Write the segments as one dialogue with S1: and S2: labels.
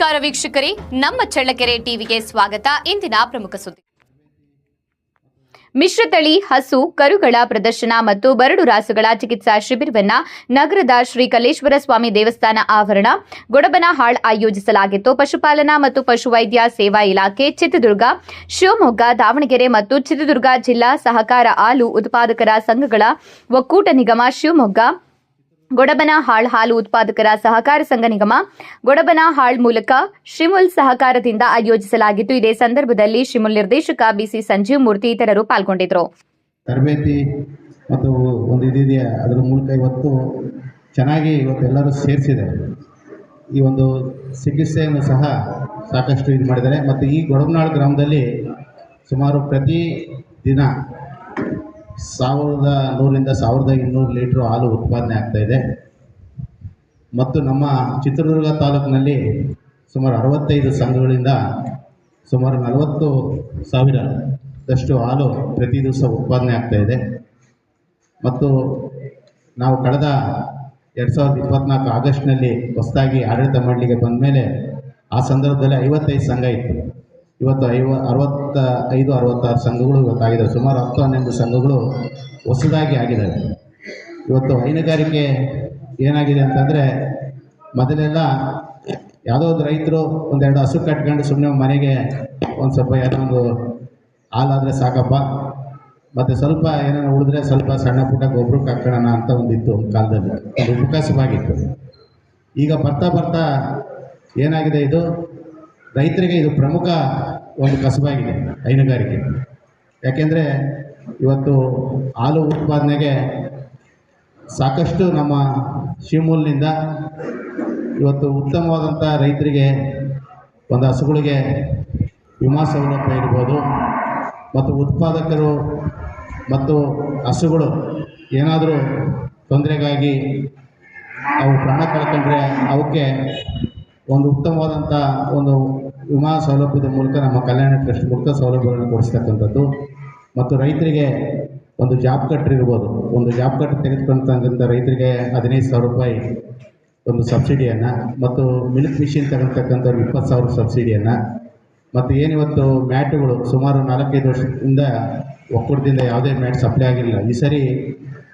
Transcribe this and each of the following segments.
S1: ವೀಕ್ಷಕರೇ, ನಮ್ಮ ಚಳ್ಳಕೆರೆ ಟಿವಿಗೆ ಸ್ವಾಗತ. ಇಂದಿನ ಪ್ರಮುಖ ಸುದ್ದಿ. ಮಿಶ್ರತಳಿ ಹಸು, ಕರುಗಳ ಪ್ರದರ್ಶನ ಮತ್ತು ಬರಡು ರಾಸುಗಳ ಚಿಕಿತ್ಸಾ ಶಿಬಿರವನ್ನು ನಗರದ ಶ್ರೀ ಕಲೇಶ್ವರ ಸ್ವಾಮಿ ದೇವಸ್ಥಾನ ಆವರಣ, ಗೊಡಬನಹಾಳ್ ಆಯೋಜಿಸಲಾಗಿತ್ತು. ಪಶುಪಾಲನಾ ಮತ್ತು ಪಶುವೈದ್ಯ ಸೇವಾ ಇಲಾಖೆ, ಚಿತ್ರದುರ್ಗ, ಶಿವಮೊಗ್ಗ, ದಾವಣಗೆರೆ ಮತ್ತು ಚಿತ್ರದುರ್ಗ ಜಿಲ್ಲಾ ಸಹಕಾರ ಹಾಲು ಉತ್ಪಾದಕರ ಸಂಘಗಳ ಒಕ್ಕೂಟ ನಿಗಮ, ಶಿವಮೊಗ್ಗ ಗೊಡಬನ ಹಾಳ್ ಹಾಲು ಉತ್ಪಾದಕರ ಸಹಕಾರ ಸಂಘ ನಿಗಮ, ಗೊಡಬನ ಹಾಳ್ ಮೂಲಕ ಶಿಮುಲ್ ಸಹಕಾರದಿಂದ ಆಯೋಜಿಸಲಾಗಿತ್ತು. ಇದೇ ಸಂದರ್ಭದಲ್ಲಿ ಶಿಮುಲ್ ನಿರ್ದೇಶಕ ಬಿಸಿ ಸಂಜೀವ್ ಮೂರ್ತಿ ಇತರರು ಪಾಲ್ಗೊಂಡಿದ್ದರು.
S2: ತರಬೇತಿ ಮತ್ತು ಒಂದು ಇದಿದೆಯಾ ಅದರ ಮೂಲಕ ಇವತ್ತು ಚೆನ್ನಾಗಿ ಇವತ್ತು ಎಲ್ಲರೂ ಸೇರಿಸಿದೆ ಈ ಒಂದು ಚಿಕಿತ್ಸೆಯನ್ನು ಸಹ ಸಾಕಷ್ಟು ಇದು ಮಾಡಿದ್ದಾರೆ. ಮತ್ತು ಈ ಗೊಡಬನಾಳ್ ಗ್ರಾಮದಲ್ಲಿ ಸುಮಾರು ಪ್ರತಿ ದಿನ ಸಾವಿರದ ನೂರಿಂದ ಸಾವಿರದ ಇನ್ನೂರು ಲೀಟ್ರ್ ಹಾಲು ಉತ್ಪಾದನೆ ಆಗ್ತಾಯಿದೆ ಮತ್ತು ನಮ್ಮ ಚಿತ್ರದುರ್ಗ ತಾಲೂಕಿನಲ್ಲಿ ಸುಮಾರು ಅರವತ್ತೈದು ಸಂಘಗಳಿಂದ ಸುಮಾರು ನಲವತ್ತು ಸಾವಿರದಷ್ಟು ಹಾಲು ಪ್ರತಿ ದಿವಸ ಉತ್ಪಾದನೆ ಆಗ್ತಾಯಿದೆ ಮತ್ತು ನಾವು ಕಳೆದ ಎರಡು ಸಾವಿರದ ಇಪ್ಪತ್ತ್ನಾಲ್ಕು ಆಗಸ್ಟ್ನಲ್ಲಿ ಹೊಸದಾಗಿ ಆಡಳಿತ ಮಾಡಲಿಕ್ಕೆ ಬಂದ ಮೇಲೆ ಆ ಸಂದರ್ಭದಲ್ಲಿ ಐವತ್ತೈದು ಸಂಘ ಇತ್ತು. ಇವತ್ತು ಐವ, ಅರವತ್ತ ಐದು, ಅರವತ್ತಾರು ಸಂಘಗಳು ಇವತ್ತಾಗಿದ್ದಾವೆ ಸುಮಾರು ಹತ್ತು ಹನ್ನೊಂದು ಸಂಘಗಳು ಹೊಸದಾಗಿ ಆಗಿದ್ದಾವೆ. ಇವತ್ತು ಹೈನುಗಾರಿಕೆ ಏನಾಗಿದೆ ಅಂತಂದರೆ, ಮೊದಲೆಲ್ಲ ಯಾವುದೋ ಒಂದು ರೈತರು ಒಂದೆರಡು ಹಸು ಕಟ್ಕೊಂಡು ಸುಮ್ಮನೆ ಮನೆಗೆ ಒಂದು ಸ್ವಲ್ಪ ಏನೋ ಒಂದು ಹಾಲಾದರೆ ಸಾಕಪ್ಪ, ಮತ್ತು ಸ್ವಲ್ಪ ಏನೋ ಉಳಿದ್ರೆ ಸ್ವಲ್ಪ ಸಣ್ಣ ಪುಟ್ಟ ಗೊಬ್ಬರಕ್ಕೆ ಹಾಕೋಣ ಅಂತ ಒಂದಿತ್ತು ಒಂದು ಕಾಲದಲ್ಲಿ. ಒಂದು ಉಪಕಾಸವಾಗಿತ್ತು. ಈಗ ಬರ್ತಾ ಬರ್ತಾ ಏನಾಗಿದೆ ಇದು? ರೈತರಿಗೆ ಇದು ಪ್ರಮುಖ ಒಂದು ಕಸಬಾಗಿದೆ, ಹೈನುಗಾರಿಕೆ. ಯಾಕೆಂದರೆ ಇವತ್ತು ಹಾಲು ಉತ್ಪಾದನೆಗೆ ಸಾಕಷ್ಟು ನಮ್ಮ ಶಿವಮೂಲ್ನಿಂದ ಇವತ್ತು ಉತ್ತಮವಾದಂಥ ರೈತರಿಗೆ ಒಂದು ಹಸುಗಳಿಗೆ ವಿಮಾ ಸೌಲಭ್ಯ ಇರ್ಬೋದು ಮತ್ತು ಉತ್ಪಾದಕರು ಮತ್ತು ಹಸುಗಳು ಏನಾದರೂ ತೊಂದರೆಗಾಗಿ ಅವು ಪ್ರಾಣ ಕಳ್ಕೊಂಡ್ರೆ ಅವಕ್ಕೆ ಒಂದು ಉತ್ತಮವಾದಂಥ ಒಂದು ವಿಮಾ ಸೌಲಭ್ಯದ ಮೂಲಕ ನಮ್ಮ ಕಲ್ಯಾಣ ಟ್ರಸ್ಟ್ ಮೂಲಕ ಸೌಲಭ್ಯಗಳನ್ನು ಕೊಡಿಸ್ತಕ್ಕಂಥದ್ದು. ಮತ್ತು ರೈತರಿಗೆ ಒಂದು ಜಾಬ್ ಕಟ್ರ್ ಇರ್ಬೋದು. ಒಂದು ಜಾಬ್ ಕಟ್ ತೆಗೆದುಕೊಂಡಂಥ ರೈತರಿಗೆ ಹದಿನೈದು ಸಾವಿರ ರೂಪಾಯಿ ಒಂದು ಸಬ್ಸಿಡಿಯನ್ನು, ಮತ್ತು ಮಿಲ್ಕ್ ಮಿಷಿನ್ ತಗೊಳ್ತಕ್ಕಂಥವ್ರಿಗೆ ಇಪ್ಪತ್ತು ಸಾವಿರ ಸಬ್ಸಿಡಿಯನ್ನು, ಮತ್ತು ಏನಿವತ್ತು ಮ್ಯಾಟುಗಳು ಸುಮಾರು ನಾಲ್ಕೈದು ವರ್ಷದಿಂದ ಒಕ್ಕೂಟದಿಂದ ಯಾವುದೇ ಮ್ಯಾಟ್ ಸಪ್ಲೈ ಆಗಿರಲಿಲ್ಲ ಈ ಸರಿ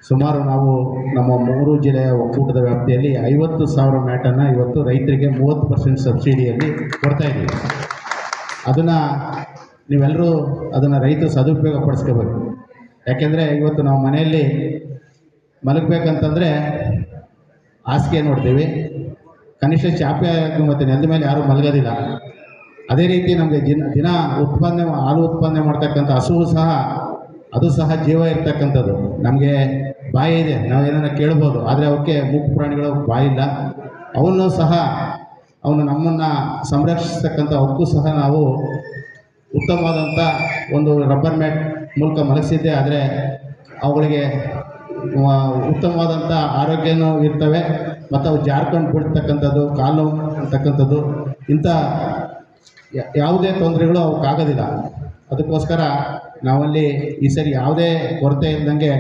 S2: ಸುಮಾರು ನಾವು ನಮ್ಮ ಮೂರು ಜಿಲ್ಲೆಯ ಒಕ್ಕೂಟದ ವ್ಯಾಪ್ತಿಯಲ್ಲಿ ಐವತ್ತು ಸಾವಿರ ಮ್ಯಾಟನ್ನು ಇವತ್ತು ರೈತರಿಗೆ ಮೂವತ್ತು ಪರ್ಸೆಂಟ್ ಸಬ್ಸಿಡಿಯಲ್ಲಿ ಕೊಡ್ತಾ ಇದ್ದೀವಿ. ಅದನ್ನು ನೀವೆಲ್ಲರೂ ಅದನ್ನು ರೈತ ಸದುಪಯೋಗ ಪಡಿಸ್ಕೋಬೇಕು. ಯಾಕೆಂದರೆ ಇವತ್ತು ನಾವು ಮನೆಯಲ್ಲಿ ಮಲಗಬೇಕಂತಂದರೆ ಹಾಸಿಗೆ ನೋಡ್ತೀವಿ. ಕನಿಷ್ಠ ಚಾಪೆ ಮತ್ತು ನೆಲದ ಮೇಲೆ ಯಾರೂ ಮಲಗೋದಿಲ್ಲ. ಅದೇ ರೀತಿ ನಮಗೆ ದಿನ ದಿನ ಉತ್ಪಾದನೆ ಹಾಲು ಉತ್ಪಾದನೆ ಮಾಡ್ತಕ್ಕಂಥ ಹಸುವು ಸಹ ಅದು ಸಹ ಜೀವ ಇರ್ತಕ್ಕಂಥದ್ದು. ನಮಗೆ ಬಾಯಿ ಇದೆ, ನಾವು ಏನಾರ ಕೇಳ್ಬೋದು, ಆದರೆ ಅವಕ್ಕೆ ಮೂಕು ಪ್ರಾಣಿಗಳು ಬಾಯಿಲ್ಲ. ಅವನು ಸಹ, ಅವನು ನಮ್ಮನ್ನು ಸಂರಕ್ಷಿಸ್ತಕ್ಕಂಥ ಅವಕ್ಕೂ ಸಹ ನಾವು ಉತ್ತಮವಾದಂಥ ಒಂದು ರಬ್ಬರ್ ಮ್ಯಾಟ್ ಮೂಲಕ ಮಲಗಿಸಿದ್ದೆ, ಆದರೆ ಅವುಗಳಿಗೆ ಉತ್ತಮವಾದಂಥ ಆರೋಗ್ಯನೂ ಇರ್ತವೆ, ಮತ್ತು ಅವು ಜಾರ್ಕೊಂಡು ಬಿಡ್ತಕ್ಕಂಥದ್ದು, ಕಾಲು ಅಂತಕ್ಕಂಥದ್ದು, ಇಂಥ ಯಾವುದೇ ತೊಂದರೆಗಳು ಅವಕ್ಕಾಗೋದಿಲ್ಲ. ಅದಕ್ಕೋಸ್ಕರ ನಾವಲ್ಲಿ ಈ ಸರಿ ಯಾವುದೇ ಕೊರತೆ ಇಲ್ದಂಗೆ